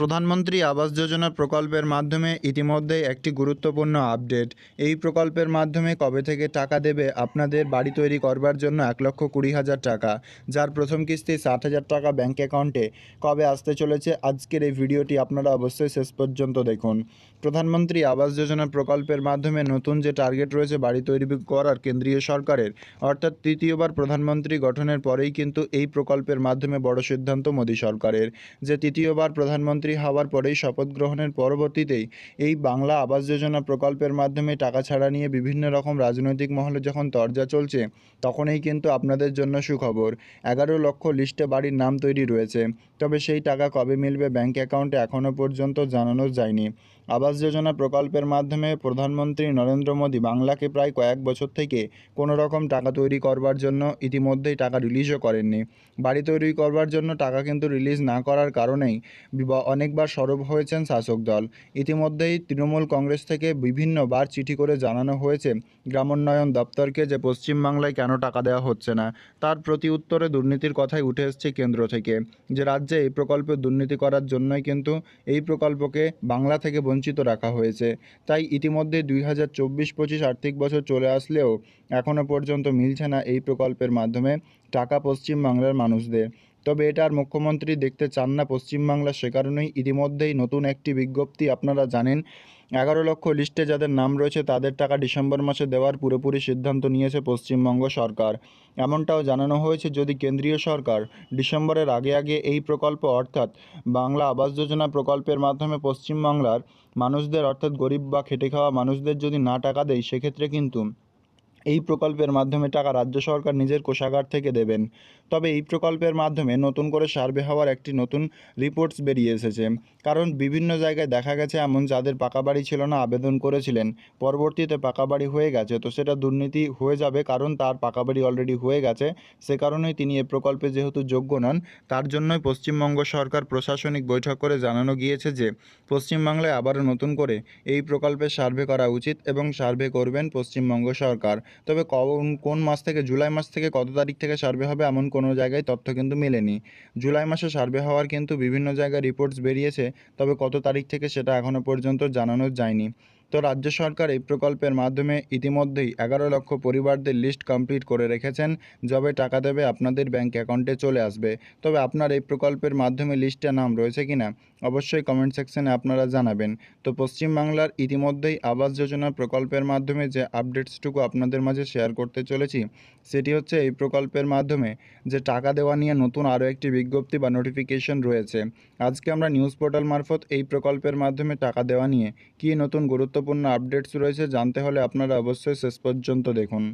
প্রধানমন্ত্রী আবাস যোজনা প্রকল্পের মাধ্যমে ইতিমধ্যেই একটি গুরুত্বপূর্ণ আপডেট। এই প্রকল্পের মাধ্যমে কবে থেকে টাকা দেবে আপনাদের বাড়ি তৈরি করবার জন্য এক লক্ষ কুড়ি হাজার টাকা, যার প্রথম কিস্তি ষাট হাজার টাকা ব্যাঙ্ক অ্যাকাউন্টে কবে আসতে চলেছে আজকের এই ভিডিওটি আপনারা অবশ্যই শেষ পর্যন্ত দেখুন। প্রধানমন্ত্রী আবাস যোজনা প্রকল্পের মাধ্যমে নতুন যে টার্গেট রয়েছে বাড়ি তৈরি করার কেন্দ্রীয় সরকারের, অর্থাৎ তৃতীয়বার প্রধানমন্ত্রী গঠনের পরেই কিন্তু এই প্রকল্পের মাধ্যমে বড় সিদ্ধান্ত মোদী সরকারের, যে তৃতীয়বার প্রধানমন্ত্রী হওয়ার পরেই শপথ গ্রহণের পরবর্তীতেই এই বাংলা আবাস যোজনা প্রকল্পের মাধ্যমে টাকা ছাড়া নিয়ে বিভিন্ন রকম রাজনৈতিক মহলে যখন তরজা চলছে, তখনই কিন্তু আপনাদের জন্য সুখবর। এগারো লক্ষ লিস্টে বাড়ির নাম তৈরি রয়েছে। তবে সেই টাকা কবে মিলবে ব্যাঙ্ক অ্যাকাউন্টে এখনও পর্যন্ত জানানো যায়নি। আবাস যোজনা প্রকল্পের মাধ্যমে প্রধানমন্ত্রী নরেন্দ্র মোদী বাংলাকে প্রায় কয়েক বছর থেকে কোনো রকম টাকা তৈরি করবার জন্য ইতিমধ্যেই টাকা রিলিজও করেননি। বাড়ি তৈরি করবার জন্য টাকা কিন্তু রিলিজ না করার কারণেই অনেকবার সরব হয়েছেন শাসক দল। ইতিমধ্যেই তৃণমূল কংগ্রেস থেকে বিভিন্নবার চিঠি করে জানানো হয়েছে গ্রামোন্নয়ন দপ্তরকে যে পশ্চিমবাংলায় কেন টাকা দেওয়া হচ্ছে না, তার প্রতি উত্তরে দুর্নীতির কথাই উঠে এসছে কেন্দ্র থেকে। যে রাজ্যে এই প্রকল্পে দুর্নীতি করার জন্যই কিন্তু এই প্রকল্পকে বাংলা থেকে বঞ্চিত রাখা হয়েছে। তাই ইতিমধ্যে দুই হাজার চব্বিশ পঁচিশ আর্থিক বছর চলে আসলেও এখনও পর্যন্ত মিলছে না এই প্রকল্পের মাধ্যমে টাকা পশ্চিমবাংলার মানুষদের। তবে এটা আর মুখ্যমন্ত্রী দেখতে চান না পশ্চিমবাংলা সে কারণেই। ইতিমধ্যেই নতুন একটি বিজ্ঞপ্তি আপনারা জানেন। এগারো লক্ষ লিস্টে যাদের নাম রয়েছে, তাদের টাকা ডিসেম্বর মাসে দেওয়ার পুরোপুরি সিদ্ধান্ত নিয়েছে পশ্চিমবঙ্গ সরকার। এমনটাও জানানো হয়েছে যদি কেন্দ্রীয় সরকার ডিসেম্বরের আগে আগে এই প্রকল্প, অর্থাৎ বাংলা আবাস যোজনা প্রকল্পের মাধ্যমে পশ্চিমবাংলার মানুষদের, অর্থাৎ গরিব বা খেটে খাওয়া মানুষদের যদি না টাকা দেয়, সেক্ষেত্রে কিন্তু এই প্রকল্পের মাধ্যমে টাকা রাজ্য সরকার নিজের কোষাগার থেকে দেবেন। তবে এই প্রকল্পের মাধ্যমে নতুন করে সার্ভে হওয়ার একটি নতুন রিপোর্টস বেরিয়ে এসেছে। কারণ বিভিন্ন জায়গায় দেখা গেছে এমন যাদের পাকা বাড়ি ছিল না, আবেদন করেছিলেন। পরবর্তীতে পাকা বাড়ি হয়ে গেছে, তো সেটা দুর্নীতি হয়ে যাবে কারণ তার পাকা বাড়ি অলরেডি হয়ে গেছে। সে কারণেই তিনি এ প্রকল্পে যেহেতু যোগ্য নন, তার জন্যই পশ্চিমবঙ্গ সরকার প্রশাসনিক বৈঠক করে জানানো গিয়েছে যে, পশ্চিমবাংলায় আবারও নতুন করে এই প্রকল্পে সার্ভে করা উচিত এবং সার্ভে করবেন পশ্চিমবঙ্গ সরকার। তবে কোন মাস থেকে, জুলাই মাস থেকে কত তারিখ থেকে সার্ভে হবে এমন কোনো জায়গায় তথ্য কিন্তু মেলেনি। জুলাই মাসে সার্ভে হওয়ার কিন্তু বিভিন্ন জায়গায় রিপোর্টস বেরিয়েছে, তবে কত তারিখ থেকে সেটা এখনও পর্যন্ত জানানো যায়নি। তো রাজ্য সরকার এই প্রকল্পের মাধ্যমে ইতিমধ্যেই এগারো লক্ষ পরিবারদের লিস্ট কমপ্লিট করে রেখেছেন, যবে টাকা দেবে আপনাদের ব্যাঙ্ক অ্যাকাউন্টে চলে আসবে। তবে আপনার এই প্রকল্পের মাধ্যমে লিস্টে নাম রয়েছে কি না অবশ্যই কমেন্ট সেকশনে আপনারা জানাবেন। তো পশ্চিমবাংলার ইতিমধ্যেই আবাস যোজনা প্রকল্পের মাধ্যমে যে আপডেটসটুকু আপনাদের মাঝে শেয়ার করতে চলেছি, সেটি হচ্ছে এই প্রকল্পের মাধ্যমে যে টাকা দেওয়া নিয়ে নতুন আরও একটি বিজ্ঞপ্তি বা নোটিফিকেশন রয়েছে। আজকে আমরা নিউজ পোর্টাল মারফত এই প্রকল্পের মাধ্যমে টাকা দেওয়া নিয়ে কী নতুন গুরুত্বপূর্ণ আপডেটস রয়েছে, জানতে হলে আপনারা অবশ্যই শেষ পর্যন্ত দেখুন।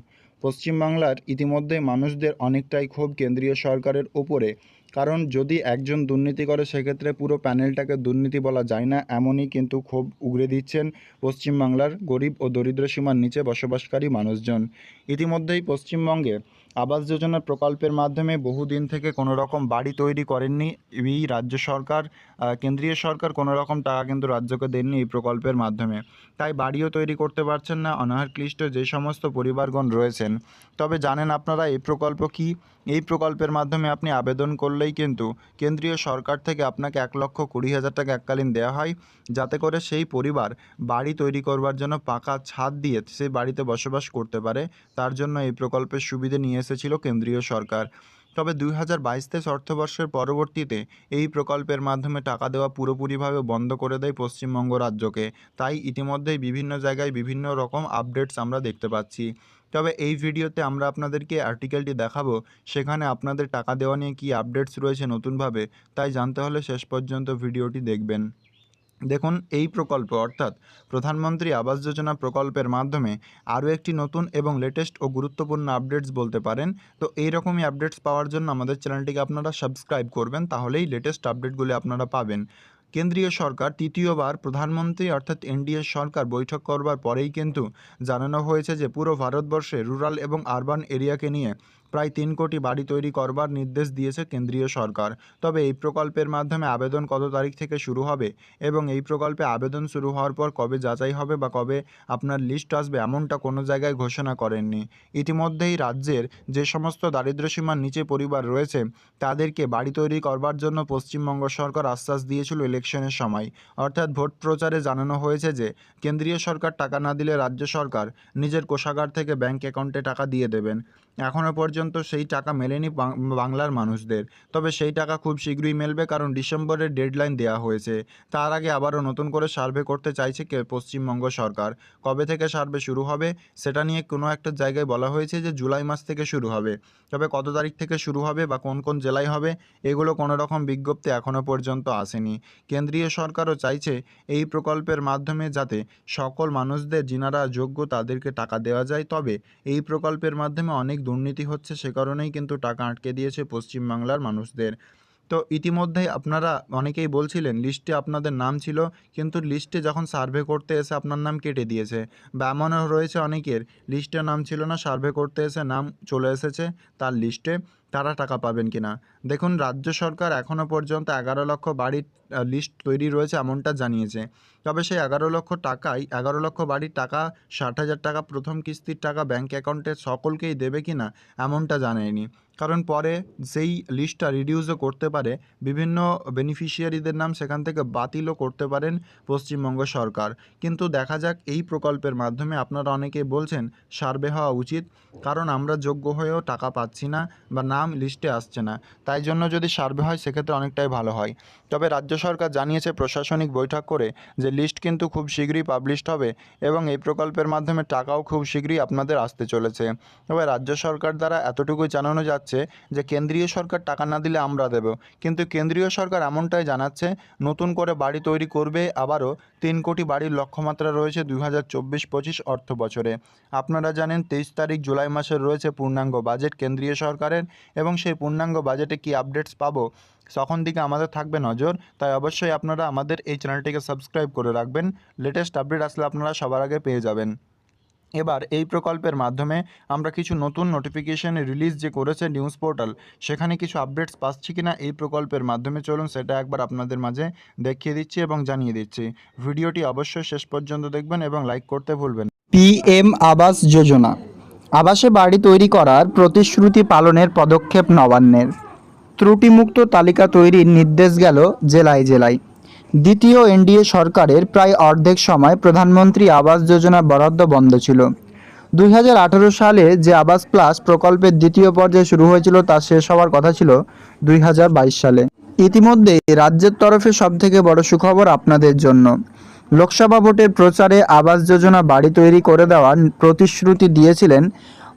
পশ্চিমবাংলার ইতিমধ্যে মানুষদের অনেকটাই ক্ষোভ কেন্দ্রীয় সরকারের ওপরে কারণ যদি একজন দুর্নীতি করে, সেক্ষেত্রে পুরো প্যানেলটাকে দুর্নীতি বলা যায় না, এমনই কিন্তু ক্ষোভ উগরে দিচ্ছেন পশ্চিমবাংলার গরিব ও দরিদ্র সীমার নিচে বসবাসকারী মানুষজন। ইতিমধ্যেই পশ্চিমবঙ্গে আবাস যোজনা প্রকল্পের মাধ্যমে বহুদিন থেকে কোনো রকম বাড়ি তৈরি করেননি এই রাজ্য সরকার কেন্দ্রীয় সরকার কোনো রকম টাকা কিন্তু রাজ্যকে দেননি এই প্রকল্পের মাধ্যমে। তাই বাড়িও তৈরি করতে পারছেন না অনাহার ক্লিষ্ট যে সমস্ত পরিবারগণ রয়েছেন। তবে জানেন আপনারা এই প্রকল্প কি? এই প্রকল্পের মাধ্যমে আপনি আবেদন করলেই কিন্তু কেন্দ্রীয় সরকার থেকে আপনাকে এক লক্ষ কুড়ি হাজার টাকা এককালীন দেওয়া হয়, যাতে করে সেই পরিবার বাড়ি তৈরি করবার জন্য পাকা ছাদ দিয়ে সেই বাড়িতে বসবাস করতে পারে। তার জন্য এই প্রকল্পের সুবিধে নিয়ে এসেছিল কেন্দ্রীয় সরকার। তবে দুই হাজার বাইশ তেইশ অর্থবর্ষের পরবর্তীতে এই প্রকল্পের মাধ্যমে টাকা দেওয়া পুরোপুরিভাবে বন্ধ করে দেয় পশ্চিমবঙ্গ রাজ্যকে। তাই ইতিমধ্যেই বিভিন্ন জায়গায় বিভিন্ন রকম আপডেটস আমরা দেখতে পাচ্ছি। তবে এই ভিডিওতে আমরা আপনাদেরকে আর্টিকেলটি দেখাবো, সেখানে আপনাদের টাকা দেওয়া নিয়ে কী আপডেটস রয়েছে নতুনভাবে, তাই জানতে হলে শেষ পর্যন্ত ভিডিওটি দেখবেন। দেখুন, এই প্রকল্প, অর্থাৎ প্রধানমন্ত্রী আবাস যোজনা প্রকল্পের মাধ্যমে আরও একটি নতুন এবং লেটেস্ট ও গুরুত্বপূর্ণ আপডেটস বলতে পারেন। তো এই রকমই আপডেটস পাওয়ার জন্য আমাদের চ্যানেলটিকে আপনারা সাবস্ক্রাইব করবেন, তাহলেই লেটেস্ট আপডেটগুলি আপনারা পাবেন। কেন্দ্রীয় সরকার তৃতীয়বার প্রধানমন্ত্রী, অর্থাৎ এনডিএ সরকার বৈঠক করবার পরেই কিন্তু জানানো হয়েছে যে পুরো ভারতবর্ষে রুরাল এবং আরবান এরিয়াকে নিয়ে প্রায় তিন কোটি বাড়ি তৈরি করবার নির্দেশ দিয়েছে কেন্দ্রীয় সরকার। তবে এই প্রকল্পের মাধ্যমে আবেদন কত তারিখ থেকে শুরু হবে এবং এই প্রকল্পে আবেদন শুরু হওয়ার পর কবে যাচাই হবে বা কবে আপনার লিস্ট আসবে এমনটা কোনো জায়গায় ঘোষণা করেননি। ইতিমধ্যেই রাজ্যের যে সমস্ত দারিদ্র্যসীমার নিচে পরিবার রয়েছে, তাদেরকে বাড়ি তৈরি করবার জন্য পশ্চিমবঙ্গ সরকার আশ্বাস দিয়েছিল ইলেকশনের সময়। অর্থাৎ ভোট প্রচারে জানানো হয়েছে যে, কেন্দ্রীয় সরকার টাকা না দিলে রাজ্য সরকার নিজের কোষাগার থেকে ব্যাংক অ্যাকাউন্টে টাকা দিয়ে দেবেন। এখনও পর্যন্ত সেই টাকা মেলেনি বাংলার মানুষদের। তবে সেই টাকা খুব শীঘ্রই মেলবে কারণ ডিসেম্বরের ডেডলাইন দেওয়া হয়েছে। তার আগে আবারও নতুন করে সার্ভে করতে চাইছে কে, পশ্চিমবঙ্গ সরকার। কবে থেকে সার্ভে শুরু হবে সেটা নিয়ে কোনো একটা জায়গায় বলা হয়েছে যে জুলাই মাস থেকে শুরু হবে। তবে কত তারিখ থেকে শুরু হবে বা কোন কোন জেলায় হবে এগুলো কোনো রকম বিজ্ঞপ্তি এখনও পর্যন্ত আসেনি। কেন্দ্রীয় সরকারও চাইছে এই প্রকল্পের মাধ্যমে যাতে সকল মানুষদের, যিনারা যোগ্য তাদেরকে টাকা দেওয়া যায়। তবে এই প্রকল্পের মাধ্যমে অনেক দুর্নীতি হচ্ছে সে কারণেই কিন্তু টাকা আটকে দিয়েছে পশ্চিমবাংলার মানুষদের। তো ইতিমধ্যেই আপনারা অনেকেই বলছিলেন, লিস্টে আপনাদের নাম ছিল, কিন্তু লিস্টে যখন সার্ভে করতে এসে আপনার নাম কেটে দিয়েছে বা এমনও রয়েছে অনেকের, লিস্টে নাম ছিল না, সার্ভে করতে এসে নাম চলে এসেছে তার লিস্টে তারা টাকা পাবেন কিনা। দেখুন, রাজ্য সরকার এখনও পর্যন্ত এগারো লক্ষ বাড়ির লিস্ট তৈরি রয়েছে এমনটা জানিয়েছে। তবে সেই এগারো লক্ষ টাকায় এগারো লক্ষ বাড়ির টাকা, ষাট হাজার টাকা প্রথম কিস্তির টাকা ব্যাঙ্ক অ্যাকাউন্টে সকলকেই দেবে কি না, এমনটা জানায়নি। কারণ পরে সেই লিস্টটা রিডিউসও করতে পারে, বিভিন্ন বেনিফিশিয়ারিদের নাম সেখান থেকে বাতিলও করতে পারেন পশ্চিমবঙ্গ সরকার। কিন্তু দেখা যাক এই প্রকল্পের মাধ্যমে আপনারা অনেকেই বলছেন, সার্ভে হওয়া উচিত, কারণ আমরা যোগ্য হয়েও টাকা পাচ্ছি না বা নাম লিস্টে আসছে না। তাই জন্য যদি সার্ভে হয়, সেক্ষেত্রে অনেকটাই ভালো হয়। তবে রাজ্য সরকার জানিয়েছে, প্রশাসনিক বৈঠক করে যে লিস্ট কিন্তু খুব শীঘ্রই পাবলিশড হবে এবং এই প্রকল্পের মাধ্যমে টাকাও খুব শীঘ্রই আপনাদের আসতে চলেছে। তবে রাজ্য সরকার দ্বারা এতটুকুই জানানো যাচ্ছে যে, কেন্দ্রীয় সরকার টাকা না দিলে আমরা দেব। কিন্তু কেন্দ্রীয় সরকার এমনটাই জানাচ্ছে, নতুন করে বাড়ি তৈরি করবে আবারও তিন কোটি বাড়ির লক্ষ্যমাত্রা রয়েছে দুই হাজার চব্বিশ পঁচিশ অর্থ বছরে। আপনারা জানেন তেইশ তারিখ জুলাই মাসের রয়েছে পূর্ণাঙ্গ বাজেট কেন্দ্রীয় সরকারের এবং সেই পূর্ণাঙ্গ বাজেটে কি আপডেটস পাবো? তখন দিকে আমাদের থাকবে নজর, তাই অবশ্যই আপনারা আমাদের এই চ্যানেলটিকে সাবস্ক্রাইব করে রাখবেন। লেটেস্ট আপডেট আসলে আপনারা সবার আগে পেয়ে যাবেন। এবার এই প্রকল্পের মাধ্যমে আমরা কিছু নতুন নোটিফিকেশন রিলিজ যে করেছে নিউজ পোর্টাল সেখানে কিছু আপডেটস পাচ্ছি কিনা এই প্রকল্পের মাধ্যমে চলুন সেটা একবার আপনাদের মাঝে দেখিয়ে দিচ্ছি এবং জানিয়ে দিচ্ছি। ভিডিওটি অবশ্যই শেষ পর্যন্ত দেখবেন এবং লাইক করতে ভুলবেন না। পিএম আবাস যোজনা। আবাসে বাড়ি তৈরি করার প্রতিশ্রুতি পালনের পদক্ষেপ নবান্নের। ত্রুটিমুক্ত তালিকা তৈরির নির্দেশ গেল জেলায় জেলায়। দ্বিতীয় এনডিএ সরকারের প্রায় অর্ধেক সময় প্রধানমন্ত্রী আবাস যোজনা বরাদ্দ বন্ধ ছিল। দুই হাজার আঠারো সালে যে আবাস প্লাস প্রকল্পের দ্বিতীয় পর্যায়ে শুরু হয়েছিল তা শেষ হওয়ার কথা ছিল দুই হাজার বাইশ সালে। ইতিমধ্যে রাজ্যের তরফে সবথেকে বড় সুখবর আপনাদের জন্য। লোকসভা ভোটের প্রচারে আবাস যোজনা বাড়ি তৈরি করে দেওয়ার প্রতিশ্রুতি দিয়েছিলেন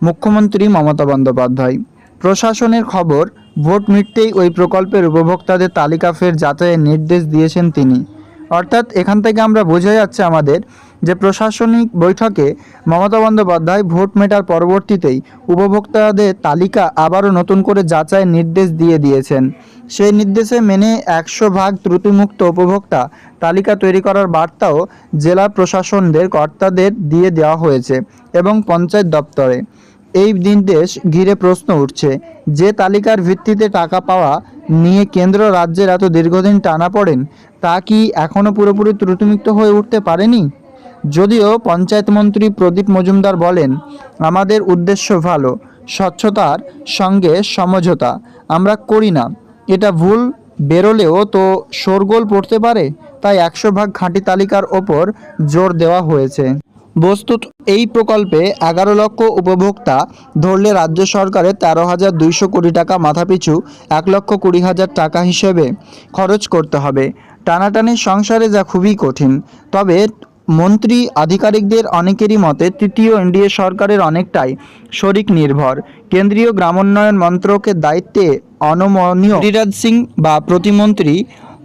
মুখ্যমন্ত্রী মমতা বন্দ্যোপাধ্যায়। প্রশাসনের খবর ভোট মিটতেই ওই প্রকল্পের উপভোক্তাদের তালিকা ফের যাচাইয়ের নির্দেশ দিয়েছেন তিনি। অর্থাৎ এখান থেকে আমরা বোঝা যাচ্ছে আমাদের যে প্রশাসনিক বৈঠকে মমতা বন্দ্যোপাধ্যায় ভোট মেটার পরবর্তীতেই উপভোক্তাদের তালিকা আবারও নতুন করে যাচাইয়ের নির্দেশ দিয়ে দিয়েছেন। সেই নির্দেশে মেনে একশো ভাগ ত্রুটিমুক্ত উপভোক্তা তালিকা তৈরি করার বার্তাও জেলা প্রশাসনদের কর্তাদের দিয়ে দেওয়া হয়েছে এবং পঞ্চায়েত দপ্তরে। এই নির্দেশ ঘিরে প্রশ্ন উঠছে, যে তালিকার ভিত্তিতে টাকা পাওয়া নিয়ে কেন্দ্র রাজ্যের এত দীর্ঘদিন টানা পড়েন, তা কি এখনও পুরোপুরি ত্রুটিমুক্ত হয়ে উঠতে পারেনি? যদিও পঞ্চায়েত মন্ত্রী প্রদীপ মজুমদার বলেন, আমাদের উদ্দেশ্য ভালো, স্বচ্ছতার সঙ্গে সমঝোতা। আমরা করি না। এটা ভুল, বেরোলেও তো শোরগোল পড়তে পারে। তাই একশো ভাগ খাঁটি তালিকার ওপর জোর দেওয়া হয়েছে। বস্তুত এই প্রকল্পে এগারো লক্ষ উপভোক্তা ধরলে রাজ্য সরকারের তেরো হাজার দুইশো কোটি টাকা মাথাপিছু এক লক্ষ কুড়ি হাজার টাকা হিসেবে খরচ করতে হবে। টানাটানির সংসারে যা খুবই কঠিন। তবে মন্ত্রী আধিকারিকদের অনেকেরই মতে তৃতীয় এনডিএ সরকারের অনেকটাই শরিক নির্ভর। কেন্দ্রীয় গ্রামোন্নয়ন মন্ত্রকের দায়িত্বে অনমনীয়। গিরিরাজ সিং বা প্রতিমন্ত্রী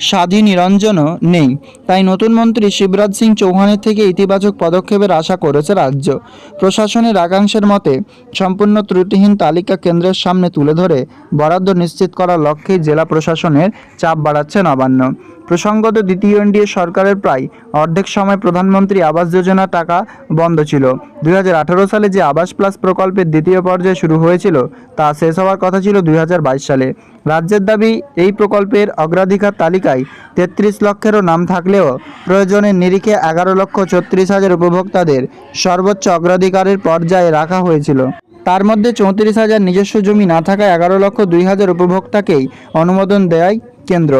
স্বাধী নিরঞ্জনও নেই। তাই নতুন মন্ত্রী শিবরাজ সিং চৌহানের থেকে ইতিবাচক পদক্ষেপের আশা করেছে রাজ্য। প্রশাসনের একাংশের মতে সম্পূর্ণ ত্রুটিহীন তালিকা কেন্দ্রের সামনে তুলে ধরে বরাদ্দ নিশ্চিত করার লক্ষ্যেই জেলা প্রশাসনের চাপ বাড়াচ্ছে নবান্ন। প্রসঙ্গত দ্বিতীয় এনডিএ সরকারের প্রায় অর্ধেক সময় প্রধানমন্ত্রী আবাস যোজনা টাকা বন্ধ ছিল। দুই হাজার আঠারো সালে যে আবাস প্লাস প্রকল্পের দ্বিতীয় পর্যায়ে শুরু হয়েছিল, তা শেষ হওয়ার কথা ছিল দুই হাজার বাইশ সালে। রাজ্যের দাবি, এই প্রকল্পের অগ্রাধিকার তালিকায় তেত্রিশ লক্ষেরও নাম থাকলেও প্রয়োজনের নিরিখে এগারো লক্ষ ছত্রিশ হাজার উপভোক্তাদের সর্বোচ্চ অগ্রাধিকারের পর্যায়ে রাখা হয়েছিল। তার মধ্যে চৌত্রিশ হাজার নিজস্ব জমি না থাকায় এগারো লক্ষ দুই হাজার উপভোক্তাকেই অনুমোদন দেয় কেন্দ্র।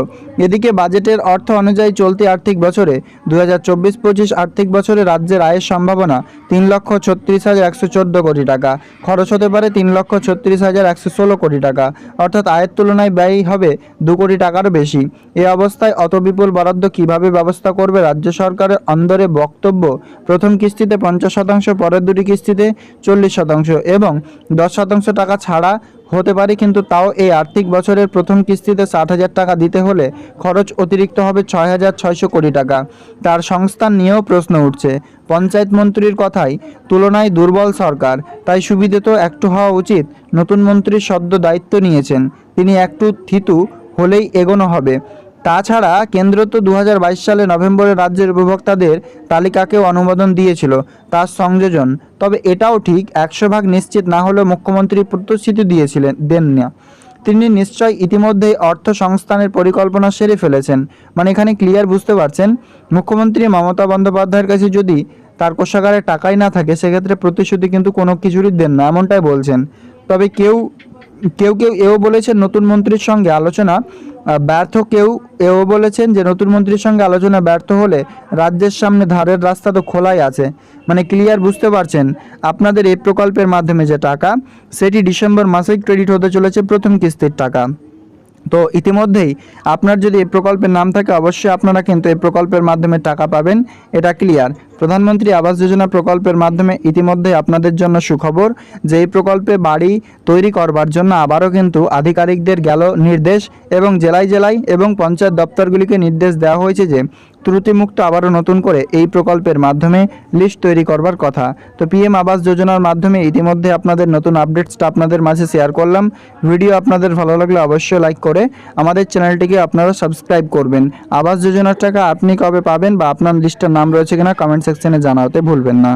এদিকে বাজেটের অর্থ অনুযায়ী চলতি আর্থিক বছরে দু হাজার চব্বিশ পঁচিশ আর্থিক বছরে রাজ্যের আয়ের সম্ভাবনা তিন লক্ষ ছত্রিশ হাজার একশো চোদ্দ কোটি টাকা, খরচ হতে পারে তিন লক্ষ ছত্রিশ হাজার একশো ষোলো কোটি টাকা, অর্থাৎ আয়ের তুলনায় ব্যয় হবে দু কোটি টাকারও বেশি। এ অবস্থায় অত বিপুল বরাদ্দ কীভাবে ব্যবস্থা করবে রাজ্য সরকারের অন্দরে বক্তব্য? প্রথম কিস্তিতে পঞ্চাশ শতাংশ, পরের দুটি কিস্তিতে চল্লিশ শতাংশ এবং দশ শতাংশ টাকা ছাড়া হতে পারে, কিন্তু তাও এই আর্থিক বছরের প্রথম কিস্তিতে ষাট হাজার টাকা দিতে হলে খরচ অতিরিক্ত হবে ছয় হাজার ছয়শো কোটি টাকা। তার সংস্থান নিয়েও প্রশ্ন উঠছে। পঞ্চায়েত মন্ত্রীর কথায় তুলনায় দুর্বল সরকার। তাই সুবিধে তো একটু হওয়া উচিত। নতুন মন্ত্রী সদ্য দায়িত্ব নিয়েছেন। তিনি একটু থিতু হলেই এগোনো হবে। তাছাড়া কেন্দ্র তো দু হাজার বাইশ সালে নভেম্বরে রাজ্যের উপভোক্তাদের তালিকাকেও অনুমোদন দিয়েছিল, তার সংযোজন। তবে এটাও ঠিক, একশো ভাগ নিশ্চিত না হলেও মুখ্যমন্ত্রী প্রতিশ্রুতি দিয়েছিলেন দেন না তিনি নিশ্চয় ইতিমধ্যেই অর্থ সংস্থানের পরিকল্পনা সেরে ফেলেছেন। মানে এখানে ক্লিয়ার বুঝতে পারছেন, মুখ্যমন্ত্রী মমতা বন্দ্যোপাধ্যায়ের কাছে যদি তার কোষাগারে টাকাই না থাকে, সেক্ষেত্রে প্রতিশ্রুতি কিন্তু কোনো কিছুরই দেন না এমনটাই বলছেন। তবে কেউ কেউ কেউ এও বলেছেন নতুন মন্ত্রীর সঙ্গে আলোচনা ব্যর্থ কেউ এও বলেছেন যে নতুন মন্ত্রীর সঙ্গে আলোচনা ব্যর্থ হলে রাজ্যের সামনে ধারের রাস্তা তো খোলাই আছে। মানে ক্লিয়ার বুঝতে পারছেন আপনাদের এই প্রকল্পের মাধ্যমে যে টাকা, সেটি ডিসেম্বর মাসেই ক্রেডিট হতে চলেছে প্রথম কিস্তির টাকা। তো ইতিমধ্যেই আপনার যদি এই প্রকল্পের নাম থাকে, অবশ্যই আপনারা কিন্তু এই প্রকল্পের মাধ্যমে টাকা পাবেন, এটা ক্লিয়ার। প্রধানমন্ত্রী আবাস যোজনা প্রকল্পের মাধ্যমে ইতিমধ্যে আপনাদের জন্য সুখবর যে এই প্রকল্পে বাড়ি তৈরি করবার জন্য আবারও কিন্তু আধিকারিকদের গেল নির্দেশ এবং জেলায় জেলায় এবং পঞ্চায়েত দপ্তরগুলিকে নির্দেশ দেওয়া হয়েছে যে ত্রুটিমুক্ত আবারও নতুন করে এই প্রকল্পের মাধ্যমে লিস্ট তৈরি করবার কথা। তো পিএম আবাস যোজনার মাধ্যমে ইতিমধ্যে আপনাদের নতুন আপডেটসটা আপনাদের মাঝে শেয়ার করলাম। ভিডিও আপনাদের ভালো লাগলে অবশ্যই লাইক করে আমাদের চ্যানেলটিকে আপনারা সাবস্ক্রাইব করবেন। আবাস যোজনার টাকা আপনি কবে পাবেন বা আপনার লিস্টের নাম রয়েছে কিনা কমেন্ট সেকশনে জানাতে ভুলবেন না।